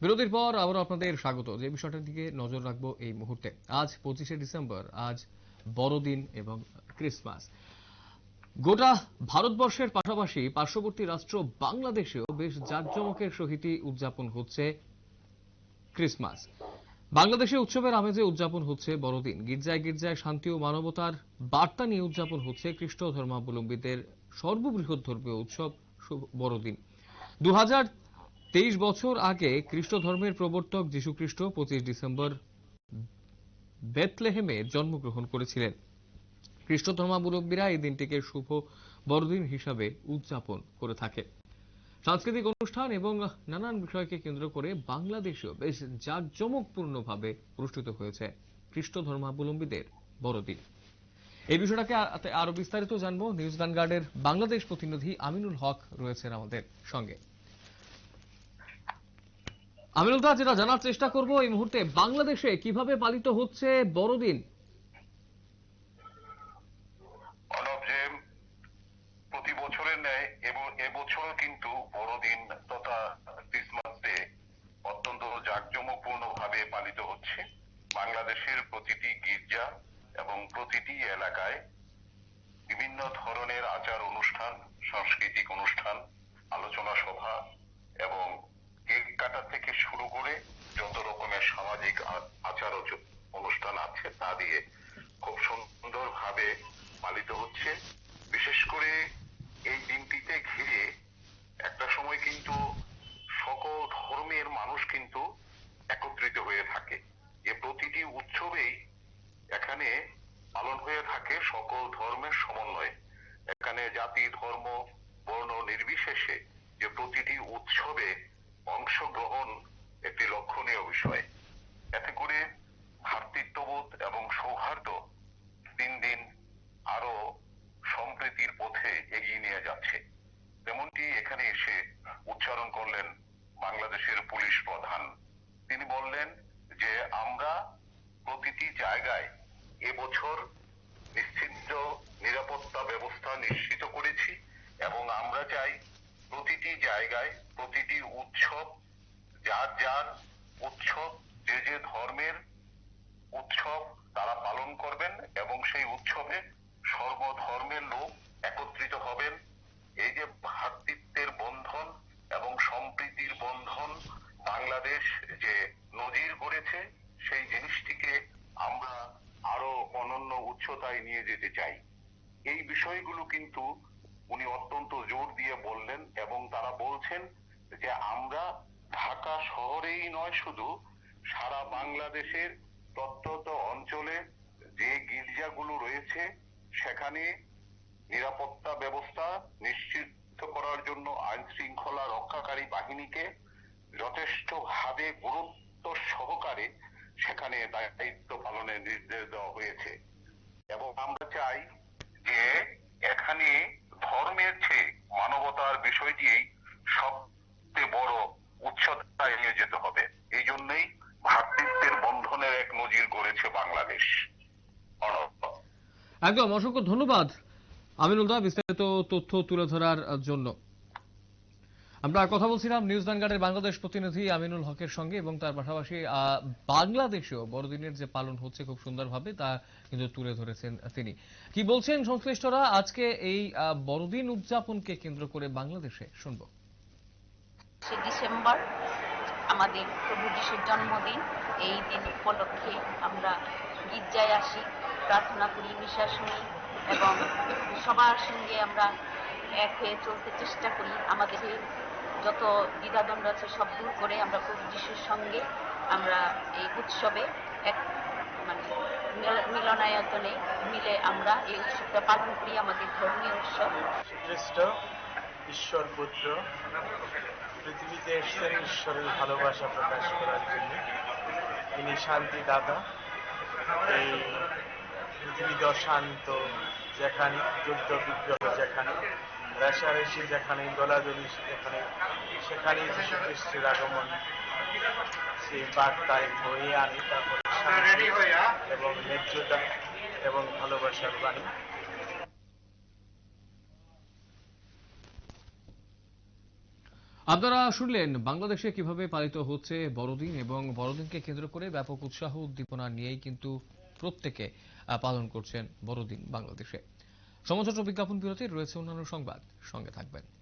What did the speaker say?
বিরতির পর আবার আপনাদের স্বাগত। যে বিষয়টার দিকে নজর রাখব এই মুহূর্তে। আজ পঁচিশে ডিসেম্বর, আজ বড়দিন এবং ক্রিসমাস। গোটা ভারতবর্ষের পাশাপাশি পার্শ্ববর্তী রাষ্ট্র বাংলাদেশেও বেশ জাঁকজমকের সহিতই উদযাপন হচ্ছে ক্রিসমাস। বাংলাদেশে উৎসবের আমেজে উদযাপন হচ্ছে বড়দিন। গির্জায় গির্জায় শান্তি ও মানবতার বার্তা নিয়ে উদযাপন হচ্ছে খ্রিস্ট ধর্মাবলম্বীদের সর্ববৃহৎ ধর্মীয় উৎসব বড়দিন। দু হাজার তেইশ বছর আগে খ্রিস্ট ধর্মের প্রবর্তক যীশুখ্রিস্ট পঁচিশ ডিসেম্বর বেথলেহেমে জন্মগ্রহণ করেছিলেন। খ্রিস্ট ধর্মাবলম্বীরা এই দিনটিকে শুভ বড়দিন হিসাবে উদযাপন করে থাকে। সাংস্কৃতিক অনুষ্ঠান এবং নানান বিষয়কে কেন্দ্র করে বাংলাদেশেও বেশ জাঁকজমকপূর্ণভাবে অনুষ্ঠিত হয়েছে খ্রিস্ট ধর্মাবলম্বীদের বড়দিন। এই বিষয়টাকে আরও বিস্তারিত জানব। নিউজ গার্ডের বাংলাদেশ প্রতিনিধি আমিনুল হক রয়েছেন আমাদের সঙ্গে। আমিনুল দা, যেটা জানার চেষ্টা করব এই মুহূর্তে বাংলাদেশে কীভাবে পালিত হচ্ছে বড়দিন? জাঁকজমকপূর্ণ ভাবে পালিত হচ্ছে। বাংলাদেশের প্রতিটি গির্জা এবং প্রতিটি এলাকায় বিভিন্ন ধরনের আচার অনুষ্ঠান, সাংস্কৃতিক অনুষ্ঠান, আলোচনা সভা এবং কেক কাটা থেকে শুরু করে যত রকমের সামাজিক আচার অনুষ্ঠান আছে, তা দিয়ে খুব সুন্দরভাবে পালিত হচ্ছে। বিশেষ করে এই দিনটিতে ঘিরে একটা সময় কিন্তু সকল ধর্মের মানুষ কিন্তু একত্রিত হয়ে থাকে। এ প্রতিটি উৎসবেই এখানে পালন হয়ে থাকে সকল ধর্মের সমন্বয়ে। এখানে জাতি, ধর্ম, বর্ণ নির্বিশেষে যে প্রতিটি উৎসবে অংশগ্রহণ একটি লক্ষণীয় বিষয়। এতে করে ভ্রাতৃত্ববোধ এবং সৌহার্দ্য দিন দিন আরও সম্প্রীতির পথে এগিয়ে নিয়ে যাচ্ছে। তেমনটি এখানে এসে উচ্চারণ করলেন বাংলাদেশের পুলিশ প্রধান। তিনি বললেন যে, আমরা প্রতিটি জায়গায় এবছর নিশ্চিত নিরাপত্তা ব্যবস্থা নিশ্চিত করেছি এবং আমরা চাই প্রতিটি জায়গায় প্রতিটি উৎসব, যার যার উৎসব, যে যে ধর্মের উৎসব তারা পালন করবেন এবং সেই উৎসবে সর্বধর্মের লোক একত্রিত হবেন। এই যে ভ্রাতৃত্বের বন্ধন এবং সম্প্রীতির বন্ধন বাংলাদেশ যে নজির গড়েছে, সেই জিনিসটিকে আমরা আরও অনন্য উচ্চতায় নিয়ে যেতে চাই। এই বিষয়গুলো কিন্তু উনি অত্যন্ত জোর দিয়ে বললেন এবং তারা বলছেন যে আমরা ঢাকা শহরেই নয়, শুধু সারা বাংলাদেশের প্রত্যন্ত অঞ্চলে যে গির্জাগুলো রয়েছে, সেখানে নিরাপত্তা ব্যবস্থা নিশ্চিত করার জন্য আইন শৃঙ্খলা রক্ষাকারী বাহিনীকে যথেষ্টভাবে গুরুত্ব সহকারে সেখানে দায়িত্ব পালনের নির্দেশ দেওয়া হয়েছে। এবং আমরা চাই যে এখানে ধর্মের চেয়ে মানবতার বিষয়টি সবচেয়ে বড় উচ্চতায় নিয়ে যেতে হবে। এই জন্যই ভাতৃত্বের বন্ধনের এক নজির গড়েছে বাংলাদেশ। একদম, অসংখ্য ধন্যবাদ। আমিনুল দা, বিস্তারিত তথ্য তুলে ধরার জন্য। আমরা কথা বলছিলাম নিউজ ভ্যানগার্ডের বাংলাদেশ প্রতিনিধি আমিনুল হকের সঙ্গে এবং তার পাশাপাশি বাংলাদেশেও বড়দিনের যে পালন হচ্ছে খুব সুন্দরভাবে, তা কিন্তু তুলে ধরেছেন তিনি। কি বলছেন সংশ্লিষ্টরা? আজকে এই বড়দিন উদযাপনকে কেন্দ্র করে বাংলাদেশে শুনব। ডিসেম্বর, আমাদের প্রভু যিশুর জন্মদিন। এই দিন উপলক্ষে আমরা গির্জায় আসি, প্রার্থনা করি নিঃশ্বাস নিই এবং সবার সঙ্গে আমরা এক হয়ে চলতে চেষ্টা করি। আমাদের যত দ্বিধাদ্বন্দ্ব আছে সব দূর করে আমরা প্রভু যিশুর সঙ্গে আমরা এই উৎসবে এক মানে মিল- মিলনায়তনে মিলে আমরা এই উৎসবটা পালন করি, আমাদের ধর্মীয় উৎসব। ঈশ্বর পুত্র। পৃথিবীতে এসেছেন ঈশ্বরের ভালোবাসা প্রকাশ করার জন্য। তিনি শান্তি দাদা এই পৃথিবীতে অশান্ত যেখানে যুদ্ধ বিগ্রহ যেখানে রেশারেশি যেখানে দলাদলি যেখানে সেখানেই যীশু খ্রিস্টের আগমন। সেই বার্তায় বয়ে আনে তারপরে এবং ন্যায্যতা এবং ভালোবাসার বাণী। আপনারা শুনলেন বাংলাদেশে কীভাবে পালিত হচ্ছে বড়দিন এবং বড়দিনকে কেন্দ্র করে ব্যাপক উৎসাহ উদ্দীপনা নিয়েই কিন্তু প্রত্যেকে আহ, পালন করছেন বড়দিন বাংলাদেশে। সমাচার বিজ্ঞাপন বিরতি রয়েছে অন্যান্য সংবাদ। সঙ্গে থাকবেন।